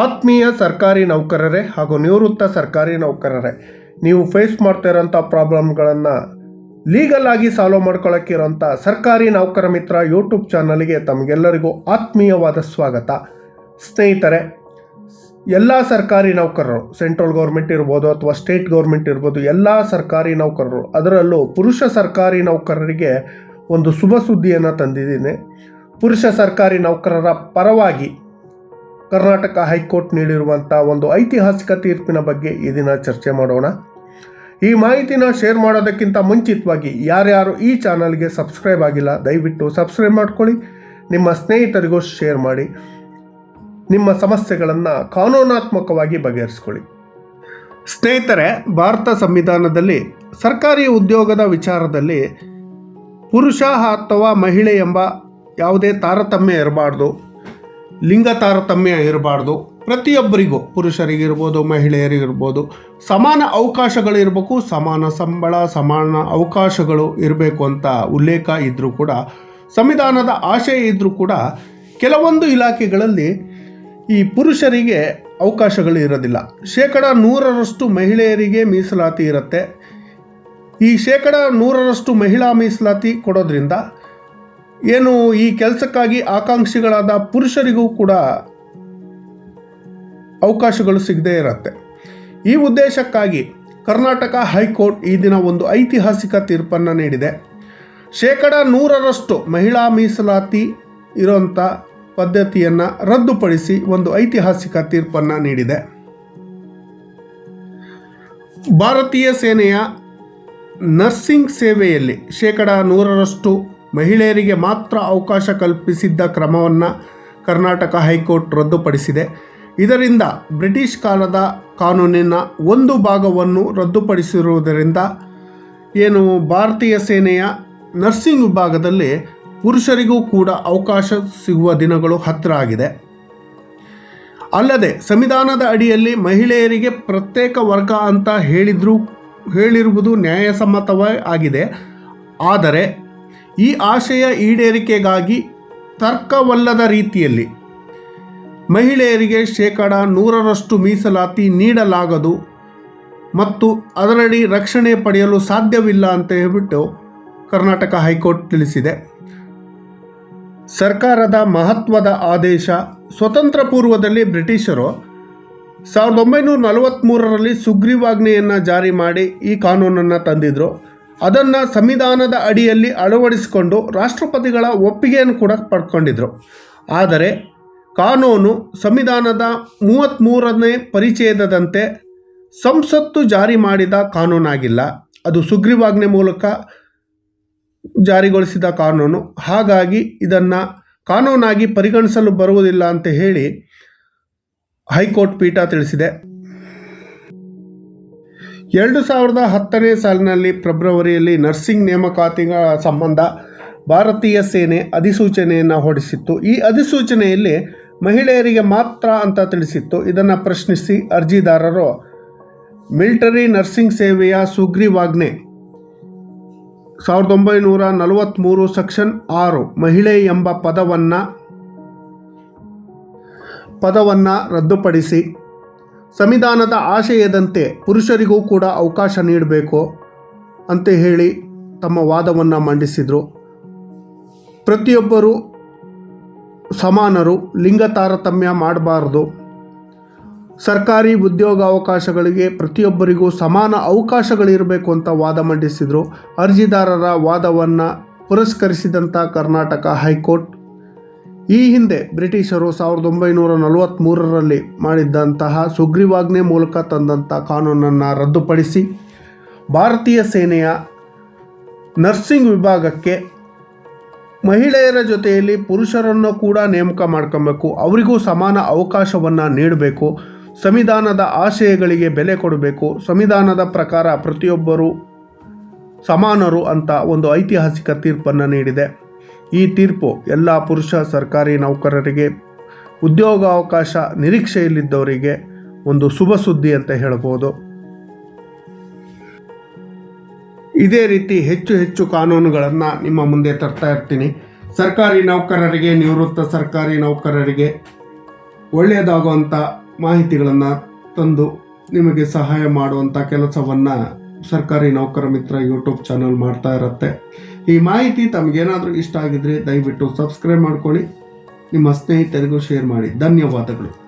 ಆತ್ಮೀಯ ಸರ್ಕಾರಿ ನೌಕರರೇ ಹಾಗೂ ನಿವೃತ್ತ ಸರ್ಕಾರಿ ನೌಕರರೇ, ನೀವು ಫೇಸ್ ಮಾಡ್ತಾ ಇರೋಂಥ ಪ್ರಾಬ್ಲಮ್ಗಳನ್ನು ಲೀಗಲ್ ಆಗಿ ಸಾಲ್ವ್ ಮಾಡ್ಕೊಳ್ಳೋಕ್ಕಿರೋಂಥ ಸರ್ಕಾರಿ ನೌಕರ ಮಿತ್ರ ಯೂಟ್ಯೂಬ್ ಚಾನಲ್ಗೆ ತಮಗೆಲ್ಲರಿಗೂ ಆತ್ಮೀಯವಾದ ಸ್ವಾಗತ. ಸ್ನೇಹಿತರೆ, ಎಲ್ಲ ಸರ್ಕಾರಿ ನೌಕರರು ಸೆಂಟ್ರಲ್ ಗೌರ್ಮೆಂಟ್ ಇರ್ಬೋದು ಅಥವಾ ಸ್ಟೇಟ್ ಗೌರ್ಮೆಂಟ್ ಇರ್ಬೋದು, ಎಲ್ಲ ಸರ್ಕಾರಿ ನೌಕರರು, ಅದರಲ್ಲೂ ಪುರುಷ ಸರ್ಕಾರಿ ನೌಕರರಿಗೆ ಒಂದು ಶುಭ ಸುದ್ದಿಯನ್ನು ತಂದಿದ್ದೀನಿ. ಪುರುಷ ಸರ್ಕಾರಿ ನೌಕರರ ಪರವಾಗಿ ಕರ್ನಾಟಕ ಹೈಕೋರ್ಟ್ ನೀಡಿರುವಂಥ ಒಂದು ಐತಿಹಾಸಿಕ ತೀರ್ಪಿನ ಬಗ್ಗೆ ಈ ದಿನ ಚರ್ಚೆ ಮಾಡೋಣ. ಈ ಮಾಹಿತಿನ ಶೇರ್ ಮಾಡೋದಕ್ಕಿಂತ ಮುಂಚಿತವಾಗಿ ಯಾರ್ಯಾರು ಈ ಚಾನಲ್ಗೆ ಸಬ್ಸ್ಕ್ರೈಬ್ ಆಗಿಲ್ಲ, ದಯವಿಟ್ಟು ಸಬ್ಸ್ಕ್ರೈಬ್ ಮಾಡ್ಕೊಳ್ಳಿ. ನಿಮ್ಮ ಸ್ನೇಹಿತರಿಗೂ ಶೇರ್ ಮಾಡಿ. ನಿಮ್ಮ ಸಮಸ್ಯೆಗಳನ್ನು ಕಾನೂನಾತ್ಮಕವಾಗಿ ಬಗೆಹರಿಸ್ಕೊಳ್ಳಿ. ಸ್ನೇಹಿತರೆ, ಭಾರತ ಸಂವಿಧಾನದಲ್ಲಿ ಸರ್ಕಾರಿ ಉದ್ಯೋಗದ ವಿಚಾರದಲ್ಲಿ ಪುರುಷ ಅಥವಾ ಮಹಿಳೆ ಎಂಬ ಯಾವುದೇ ತಾರತಮ್ಯ ಇರಬಾರ್ದು. ಲಿಂಗ ತಾರತಮ್ಯ ಇರಬಾರ್ದು. ಪ್ರತಿಯೊಬ್ಬರಿಗೂ, ಪುರುಷರಿಗಿರ್ಬೋದು, ಮಹಿಳೆಯರಿಗಿರ್ಬೋದು, ಸಮಾನ ಅವಕಾಶಗಳು ಇರಬೇಕು, ಸಮಾನ ಸಂಬಳ, ಸಮಾನ ಅವಕಾಶಗಳು ಇರಬೇಕು ಅಂತ ಉಲ್ಲೇಖ ಇದ್ದರೂ ಕೂಡ, ಸಂವಿಧಾನದ ಆಶಯ ಇದ್ದರೂ ಕೂಡ, ಕೆಲವೊಂದು ಇಲಾಖೆಗಳಲ್ಲಿ ಈ ಪುರುಷರಿಗೆ ಅವಕಾಶಗಳು ಇರೋದಿಲ್ಲ. ಶೇಕಡ ನೂರರಷ್ಟು ಮಹಿಳೆಯರಿಗೆ ಮೀಸಲಾತಿ ಇರುತ್ತೆ. ಈ ಶೇಕಡ ನೂರರಷ್ಟು ಮಹಿಳಾ ಮೀಸಲಾತಿ ಕೊಡೋದ್ರಿಂದ ಏನು ಈ ಕೆಲಸಕ್ಕಾಗಿ ಆಕಾಂಕ್ಷಿಗಳಾದ ಪುರುಷರಿಗೂ ಕೂಡ ಅವಕಾಶಗಳು ಸಿಗದೇ ಇರುತ್ತೆ. ಈ ಉದ್ದೇಶಕ್ಕಾಗಿ ಕರ್ನಾಟಕ ಹೈಕೋರ್ಟ್ ಈ ದಿನ ಒಂದು ಐತಿಹಾಸಿಕ ತೀರ್ಪನ್ನು ನೀಡಿದೆ. ಶೇಕಡ ನೂರರಷ್ಟು ಮಹಿಳಾ ಮೀಸಲಾತಿ ಇರೋಂಥ ಪದ್ಧತಿಯನ್ನು ರದ್ದುಪಡಿಸಿ ಒಂದು ಐತಿಹಾಸಿಕ ತೀರ್ಪನ್ನು ನೀಡಿದೆ. ಭಾರತೀಯ ಸೇನೆಯ ನರ್ಸಿಂಗ್ ಸೇವೆಯಲ್ಲಿ ಶೇಕಡ ನೂರರಷ್ಟು ಮಹಿಳೆಯರಿಗೆ ಮಾತ್ರ ಅವಕಾಶ ಕಲ್ಪಿಸಿದ್ದ ಕ್ರಮವನ್ನು ಕರ್ನಾಟಕ ಹೈಕೋರ್ಟ್ ರದ್ದುಪಡಿಸಿದೆ. ಇದರಿಂದ ಬ್ರಿಟಿಷ್ ಕಾಲದ ಕಾನೂನಿನ ಒಂದು ಭಾಗವನ್ನು ರದ್ದುಪಡಿಸಿರುವುದರಿಂದ ಏನು ಭಾರತೀಯ ಸೇನೆಯ ನರ್ಸಿಂಗ್ ವಿಭಾಗದಲ್ಲಿ ಪುರುಷರಿಗೂ ಕೂಡ ಅವಕಾಶ ಸಿಗುವ ದಿನಗಳು ಹತ್ತಿರ ಆಗಿದೆ. ಅಲ್ಲದೆ ಸಂವಿಧಾನದ ಅಡಿಯಲ್ಲಿ ಮಹಿಳೆಯರಿಗೆ ಪ್ರತ್ಯೇಕ ವರ್ಗ ಅಂತ ಹೇಳಿದ್ರು ಹೇಳಿರುವುದು ನ್ಯಾಯಸಮ್ಮತವೇ ಆಗಿದೆ. ಆದರೆ ಈ ಆಶಯ ಈಡೇರಿಕೆಗಾಗಿ ತರ್ಕವಲ್ಲದ ರೀತಿಯಲ್ಲಿ ಮಹಿಳೆಯರಿಗೆ ಶೇಕಡ ನೂರರಷ್ಟು ಮೀಸಲಾತಿ ನೀಡಲಾಗದು ಮತ್ತು ಅದರಡಿ ರಕ್ಷಣೆ ಪಡೆಯಲು ಸಾಧ್ಯವಿಲ್ಲ ಅಂತ ಹೇಳಿಬಿಟ್ಟು ಕರ್ನಾಟಕ ಹೈಕೋರ್ಟ್ ತಿಳಿಸಿದೆ. ಸರ್ಕಾರದ ಮಹತ್ವದ ಆದೇಶ ಸ್ವತಂತ್ರ ಪೂರ್ವದಲ್ಲಿ ಬ್ರಿಟಿಷರು ಸಾವಿರದ ಒಂಬೈನೂರ ನಲವತ್ತ್ಮೂರರಲ್ಲಿ ಸುಗ್ರೀವಾಜ್ಞೆಯನ್ನು ಜಾರಿ ಮಾಡಿ ಈ ಕಾನೂನನ್ನು ತಂದಿದ್ರು. ಅದನ್ನು ಸಂವಿಧಾನದ ಅಡಿಯಲ್ಲಿ ಅಳವಡಿಸಿಕೊಂಡು ರಾಷ್ಟ್ರಪತಿಗಳ ಒಪ್ಪಿಗೆಯನ್ನು ಕೂಡ ಪಡ್ಕೊಂಡಿದ್ರು. ಆದರೆ ಕಾನೂನು ಸಂವಿಧಾನದ ಮೂವತ್ತ್ಮೂರನೇ ಪರಿಚ್ಛೇದದಂತೆ ಸಂಸತ್ತು ಜಾರಿ ಮಾಡಿದ ಕಾನೂನಾಗಿಲ್ಲ. ಅದು ಸುಗ್ರೀವಾಜ್ಞೆ ಮೂಲಕ ಜಾರಿಗೊಳಿಸಿದ ಕಾನೂನು. ಹಾಗಾಗಿ ಇದನ್ನು ಕಾನೂನಾಗಿ ಪರಿಗಣಿಸಲು ಬರುವುದಿಲ್ಲ ಅಂತ ಹೇಳಿ ಹೈಕೋರ್ಟ್ ಪೀಠ ತಿಳಿಸಿದೆ. ಎರಡು ಸಾವಿರದ ಹತ್ತನೇ ಸಾಲಿನಲ್ಲಿ ಫೆಬ್ರವರಿಯಲ್ಲಿ ನರ್ಸಿಂಗ್ ನೇಮಕಾತಿಗಳ ಸಂಬಂಧ ಭಾರತೀಯ ಸೇನೆ ಅಧಿಸೂಚನೆಯನ್ನು ಹೊರಡಿಸಿತ್ತು. ಈ ಅಧಿಸೂಚನೆಯಲ್ಲಿ ಮಹಿಳೆಯರಿಗೆ ಮಾತ್ರ ಅಂತ ತಿಳಿಸಿತ್ತು. ಇದನ್ನು ಪ್ರಶ್ನಿಸಿ ಅರ್ಜಿದಾರರು, ಮಿಲಿಟರಿ ನರ್ಸಿಂಗ್ ಸೇವೆಯ ಸುಗ್ರೀವಾಜ್ಞೆ, ಸಾವಿರದ ಒಂಬೈನೂರ ನಲವತ್ತ್ಮೂರು ಸೆಕ್ಷನ್ ಆರು ಮಹಿಳೆ ಎಂಬ ಪದವನ್ನು ಪದವನ್ನು ರದ್ದುಪಡಿಸಿ ಸಂವಿಧಾನದ ಆಶಯದಂತೆ ಪುರುಷರಿಗೂ ಕೂಡ ಅವಕಾಶ ನೀಡಬೇಕು ಅಂತ ಹೇಳಿ ತಮ್ಮ ವಾದವನ್ನು ಮಂಡಿಸಿದರು. ಪ್ರತಿಯೊಬ್ಬರು ಸಮಾನರು, ಲಿಂಗ ತಾರತಮ್ಯ ಮಾಡಬಾರ್ದು. ಸರ್ಕಾರಿ ಉದ್ಯೋಗಾವಕಾಶಗಳಿಗೆ ಪ್ರತಿಯೊಬ್ಬರಿಗೂ ಸಮಾನ ಅವಕಾಶಗಳಿರಬೇಕು ಅಂತ ವಾದ ಮಂಡಿಸಿದರು. ಅರ್ಜಿದಾರರ ವಾದವನ್ನು ಪುರಸ್ಕರಿಸಿದಂಥ ಕರ್ನಾಟಕ ಹೈಕೋರ್ಟ್ ಈ ಹಿಂದೆ ಬ್ರಿಟಿಷರು ಸಾವಿರದ ಒಂಬೈನೂರ ನಲವತ್ತ್ಮೂರರಲ್ಲಿ ಮಾಡಿದ್ದಂತಹ ಸುಗ್ರೀವಾಜ್ಞೆ ಮೂಲಕ ತಂದಂಥ ಕಾನೂನನ್ನು ರದ್ದುಪಡಿಸಿ ಭಾರತೀಯ ಸೇನೆಯ ನರ್ಸಿಂಗ್ ವಿಭಾಗಕ್ಕೆ ಮಹಿಳೆಯರ ಜೊತೆಯಲ್ಲಿ ಪುರುಷರನ್ನು ಕೂಡ ನೇಮಕ ಮಾಡ್ಕೊಬೇಕು, ಅವರಿಗೂ ಸಮಾನ ಅವಕಾಶವನ್ನು ನೀಡಬೇಕು, ಸಂವಿಧಾನದ ಆಶಯಗಳಿಗೆ ಬೆಲೆ ಕೊಡಬೇಕು, ಸಂವಿಧಾನದ ಪ್ರಕಾರ ಪ್ರತಿಯೊಬ್ಬರೂ ಸಮಾನರು ಅಂತ ಒಂದು ಐತಿಹಾಸಿಕ ತೀರ್ಪನ್ನು ನೀಡಿದೆ. ಈ ತೀರ್ಪು ಎಲ್ಲ ಪುರುಷ ಸರ್ಕಾರಿ ನೌಕರರಿಗೆ ಉದ್ಯೋಗಾವಕಾಶ ನಿರೀಕ್ಷೆಯಲ್ಲಿದ್ದವರಿಗೆ ಒಂದು ಶುಭ ಸುದ್ದಿ ಅಂತ ಹೇಳ್ಬೋದು ಇದೇ ರೀತಿ ಹೆಚ್ಚು ಹೆಚ್ಚು ಕಾನೂನುಗಳನ್ನು ನಿಮ್ಮ ಮುಂದೆ ತರ್ತಾ ಇರ್ತೀನಿ. ಸರ್ಕಾರಿ ನೌಕರರಿಗೆ, ನಿವೃತ್ತ ಸರ್ಕಾರಿ ನೌಕರರಿಗೆ ಒಳ್ಳೆಯದಾಗುವಂಥ ಮಾಹಿತಿಗಳನ್ನು ತಂದು ನಿಮಗೆ ಸಹಾಯ ಮಾಡುವಂಥ ಕೆಲಸವನ್ನು ಸರ್ಕಾರಿ ನೌಕರ ಮಿತ್ರ ಯೂಟ್ಯೂಬ್ ಚಾನಲ್ ಮಾಡ್ತಾ ಇರುತ್ತೆ. ಈ ಮಾಹಿತಿ ತಮಗೇನಾದರೂ ಇಷ್ಟ ಆಗಿದ್ರೆ ದಯವಿಟ್ಟು ಸಬ್ಸ್ಕ್ರೈಬ್ ಮಾಡ್ಕೊಳ್ಳಿ. ನಿಮ್ಮ ಸ್ನೇಹಿತರಿಗೂ ಶೇರ್ ಮಾಡಿ. ಧನ್ಯವಾದಗಳು.